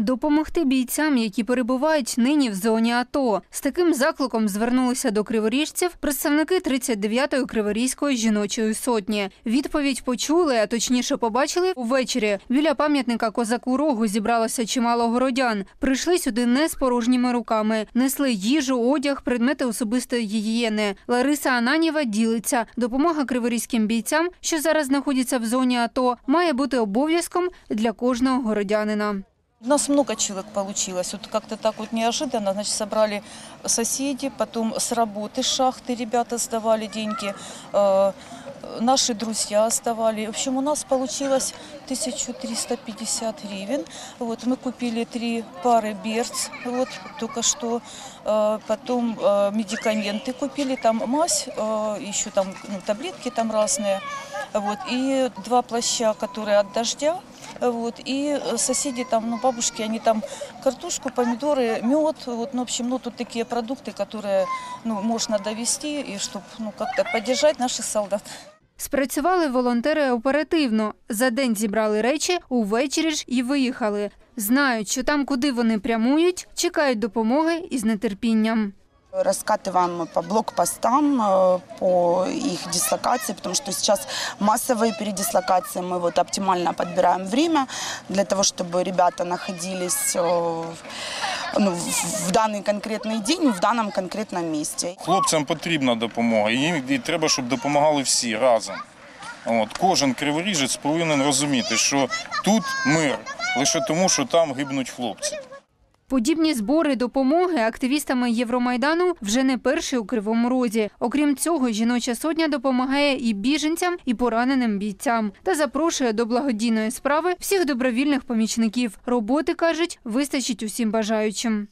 Допомогти бійцям, які перебувають нині в зоні АТО. З таким закликом звернулися до криворіжців представники 39-ї Криворізької жіночої сотні. Відповідь почули, а точніше побачили увечері. Біля пам'ятника козаку рогу зібралося чимало городян. Прийшли сюди не з порожніми руками. Несли їжу, одяг, предмети особистої гігієни. Лариса Ананіва ділиться. Допомога криворізьким бійцям, що зараз знаходяться в зоні АТО, має бути обов'язком для кожного городянина. У нас много человек получилось. Вот как-то так вот неожиданно, значит, собрали соседи, потом с работы, с шахты ребята сдавали деньги, э, наши друзья сдавали. В общем, у нас получилось 1350 гривен. Вот, мы купили три пары берц, вот, только что. Э, потом э, медикаменты купили, там мазь, э, еще там ну, таблетки там разные. Вот, и два плаща, которые от дождя. Вот, и э, соседи там, ну, бабушки, они там картошку, помидоры, мед, вот, ну, в общем, ну, тут такие продукты, которые, ну, можно довести, и чтобы, ну, как-то поддержать наших солдат. Спрацювали волонтери оперативно. За день зібрали речі, увечері ж і виїхали. Знають, що там, куди вони прямують, чекають допомоги із нетерпінням. Раскатываем по блокпостам, э, по их дислокации, потому что сейчас массовые передислокации, мы вот оптимально подбираем время для того, чтобы ребята находились э, ну, в- в данный конкретный день, в данном конкретном месте. Хлопцям потрібна допомога, і їм і треба, щоб допомагали всі разом. От, кожен криворіжець повинен розуміти, що тут мир лише тому, що там гибнуть хлопці. Подібні збори допомоги активістами Євромайдану вже не перші у Кривому Розі. Окрім цього, жіноча сотня допомагає і біженцям, і пораненим бійцям та запрошує до благодійної справи всіх добровільних помічників. Роботи кажуть, вистачить усім бажаючим.